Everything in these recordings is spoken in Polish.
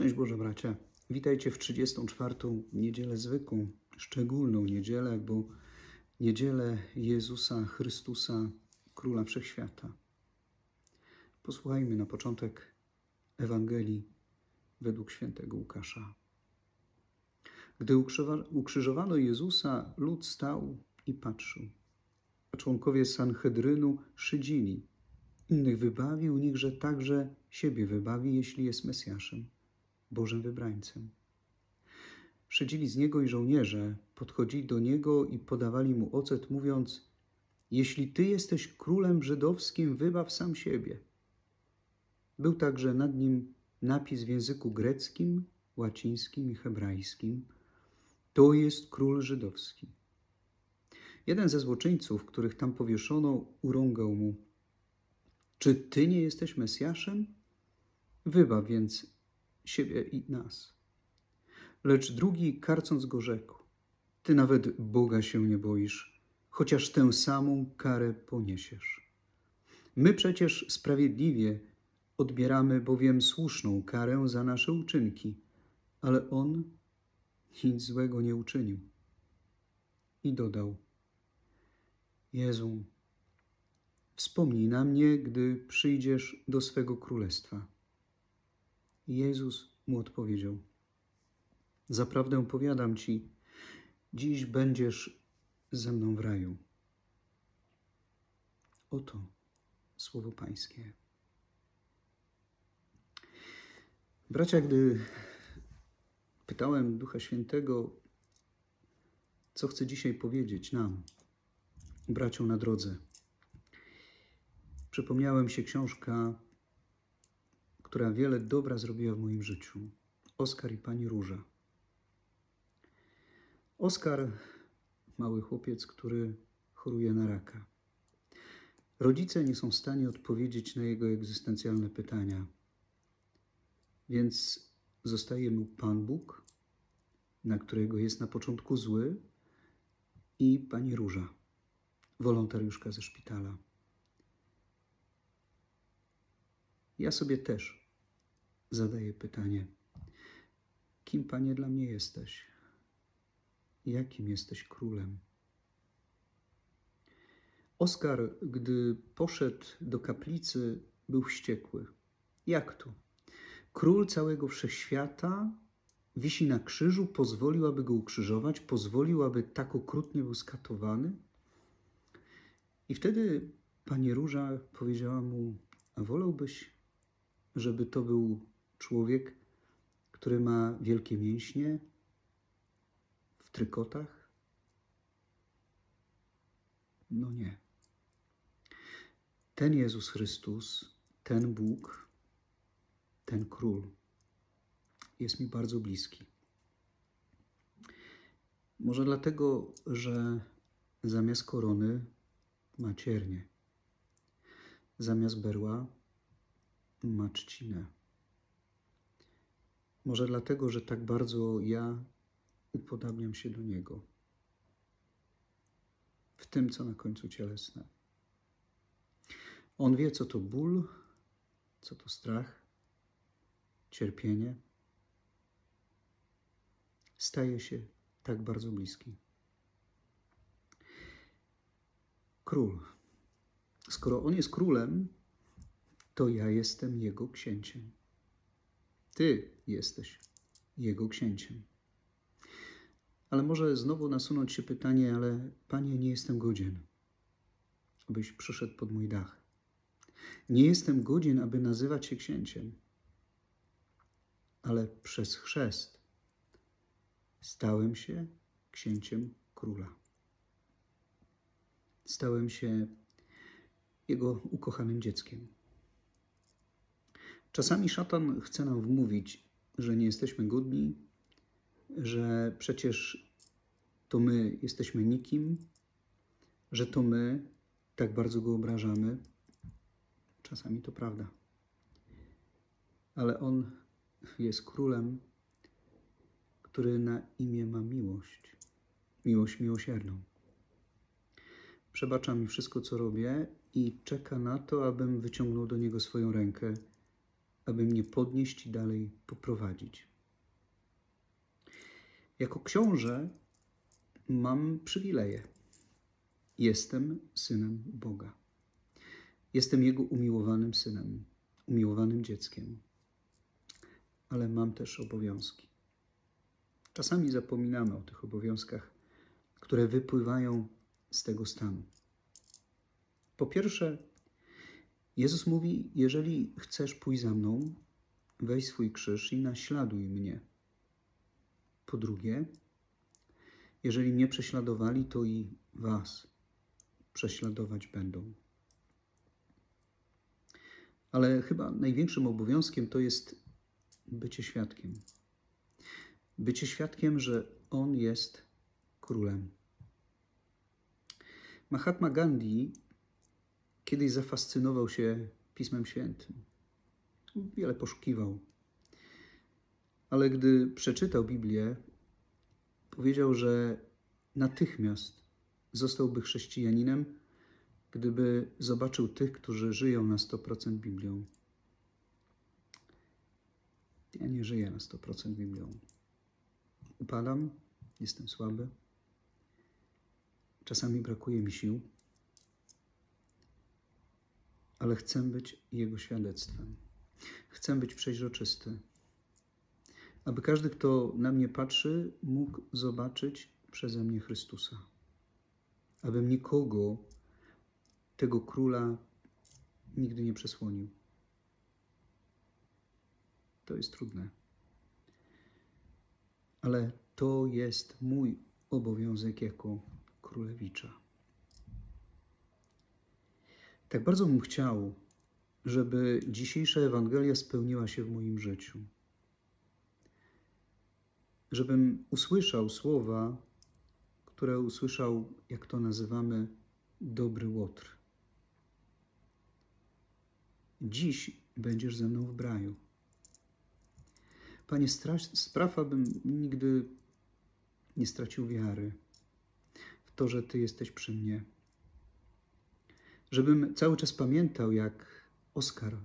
Szczęść Boże, bracia. Witajcie w 34. niedzielę zwykłą, szczególną niedzielę, bo niedzielę Jezusa Chrystusa, Króla Wszechświata. Posłuchajmy na początek Ewangelii według świętego Łukasza. Gdy ukrzyżowano Jezusa, lud stał i patrzył. A członkowie Sanhedrynu szydzili. Innych wybawił, niechże także siebie wybawi, jeśli jest Mesjaszem, Bożym wybrańcem. Szydzili z niego i żołnierze podchodzili do niego i podawali mu ocet, mówiąc: Jeśli ty jesteś królem żydowskim, wybaw sam siebie. Był także nad nim napis w języku greckim, łacińskim i hebrajskim: To jest król żydowski. Jeden ze złoczyńców, których tam powieszono, urągał mu: Czy ty nie jesteś Mesjaszem? Wybaw więc siebie i nas. Lecz drugi, karcąc go, rzekł: Ty nawet Boga się nie boisz, chociaż tę samą karę poniesiesz. My przecież sprawiedliwie odbieramy bowiem słuszną karę za nasze uczynki, ale on nic złego nie uczynił. I dodał: Jezu, wspomnij na mnie, gdy przyjdziesz do swego królestwa. Jezus mu odpowiedział: Zaprawdę powiadam ci, dziś będziesz ze mną w raju. Oto słowo Pańskie. Bracia, gdy pytałem Ducha Świętego, co chce dzisiaj powiedzieć nam, braciom na drodze, przypomniałem się książka która wiele dobra zrobiła w moim życiu. Oskar i pani Róża. Oskar, mały chłopiec, który choruje na raka. Rodzice nie są w stanie odpowiedzieć na jego egzystencjalne pytania, więc zostaje mu Pan Bóg, na którego jest na początku zły, i pani Róża, wolontariuszka ze szpitala. Ja sobie też zadaję pytanie: kim panie dla mnie jesteś? Jakim jesteś królem? Oskar, gdy poszedł do kaplicy, był wściekły. Jak to? Król całego wszechświata wisi na krzyżu, pozwolił, aby go ukrzyżować, pozwolił, aby tak okrutnie był skatowany? I wtedy pani Róża powiedziała mu: A wolałbyś, żeby to był człowiek, który ma wielkie mięśnie w trykotach? No nie. Ten Jezus Chrystus, ten Bóg, ten król jest mi bardzo bliski. Może dlatego, że zamiast korony ma ciernie, zamiast berła ma trzcinę. Może dlatego, że tak bardzo ja upodabniam się do Niego w tym, co na końcu cielesne. On wie, co to ból, co to strach, cierpienie. Staje się tak bardzo bliski. Król. Skoro on jest królem, to ja jestem jego księciem. Ty jesteś jego księciem. Ale może znowu nasunąć się pytanie, ale panie, nie jestem godzien, abyś przyszedł pod mój dach. Nie jestem godzien, aby nazywać się księciem, ale przez chrzest stałem się księciem króla. Stałem się jego ukochanym dzieckiem. Czasami szatan chce nam wmówić, że nie jesteśmy godni, że przecież to my jesteśmy nikim, że to my tak bardzo go obrażamy. Czasami to prawda. Ale on jest królem, który na imię ma miłość, miłość miłosierną. Przebacza mi wszystko, co robię i czeka na to, abym wyciągnął do niego swoją rękę aby mnie podnieść i dalej poprowadzić. Jako książę mam przywileje. Jestem synem Boga. Jestem Jego umiłowanym synem, umiłowanym dzieckiem, ale mam też obowiązki. Czasami zapominamy o tych obowiązkach, które wypływają z tego stanu. Po pierwsze, Jezus mówi: Jeżeli chcesz pójść za mną, weź swój krzyż i naśladuj mnie. Po drugie, jeżeli mnie prześladowali, to i was prześladować będą. Ale chyba największym obowiązkiem to jest bycie świadkiem. Bycie świadkiem, że On jest królem. Mahatma Gandhi kiedyś zafascynował się Pismem Świętym. Wiele poszukiwał. Ale gdy przeczytał Biblię, powiedział, że natychmiast zostałby chrześcijaninem, gdyby zobaczył tych, którzy żyją na 100% Biblią. Ja nie żyję na 100% Biblią. Upadam, jestem słaby. Czasami brakuje mi sił, ale chcę być Jego świadectwem. Chcę być przeźroczysty, aby każdy, kto na mnie patrzy, mógł zobaczyć przeze mnie Chrystusa. Abym nikogo, tego króla, nigdy nie przesłonił. To jest trudne. Ale to jest mój obowiązek jako królewicza. Tak bardzo bym chciał, żeby dzisiejsza Ewangelia spełniła się w moim życiu. Żebym usłyszał słowa, które usłyszał, jak to nazywamy, dobry łotr. Dziś będziesz ze mną w braju. Panie, spraw, abym nigdy nie stracił wiary w to, że Ty jesteś przy mnie. Żebym cały czas pamiętał, jak Oskar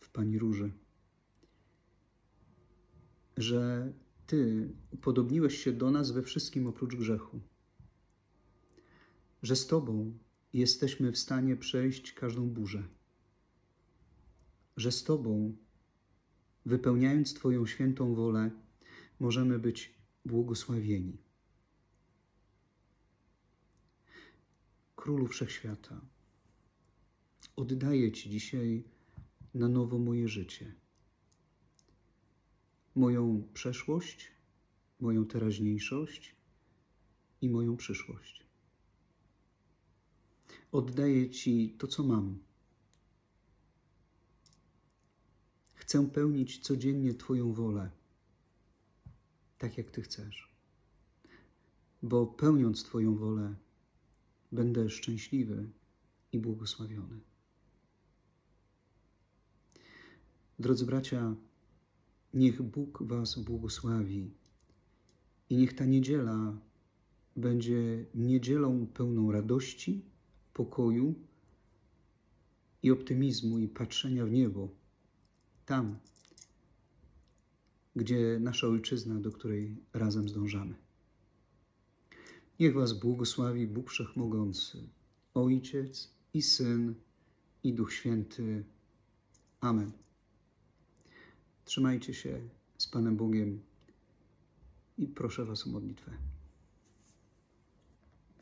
w Pani Róży, że Ty upodobniłeś się do nas we wszystkim oprócz grzechu, że z Tobą jesteśmy w stanie przejść każdą burzę, że z Tobą wypełniając Twoją świętą wolę, możemy być błogosławieni. Królu Wszechświata, oddaję Ci dzisiaj na nowo moje życie, moją przeszłość, moją teraźniejszość i moją przyszłość. Oddaję Ci to, co mam Chcę pełnić codziennie Twoją wolę, tak jak Ty chcesz. Bo pełniąc Twoją wolę, będę szczęśliwy i błogosławiony. Drodzy bracia, niech Bóg Was błogosławi i niech ta niedziela będzie niedzielą pełną radości, pokoju i optymizmu i patrzenia w niebo tam, gdzie nasza ojczyzna, do której razem zdążamy. Niech Was błogosławi Bóg Wszechmogący, Ojciec i Syn i Duch Święty. Amen. Trzymajcie się z Panem Bogiem i proszę Was o modlitwę.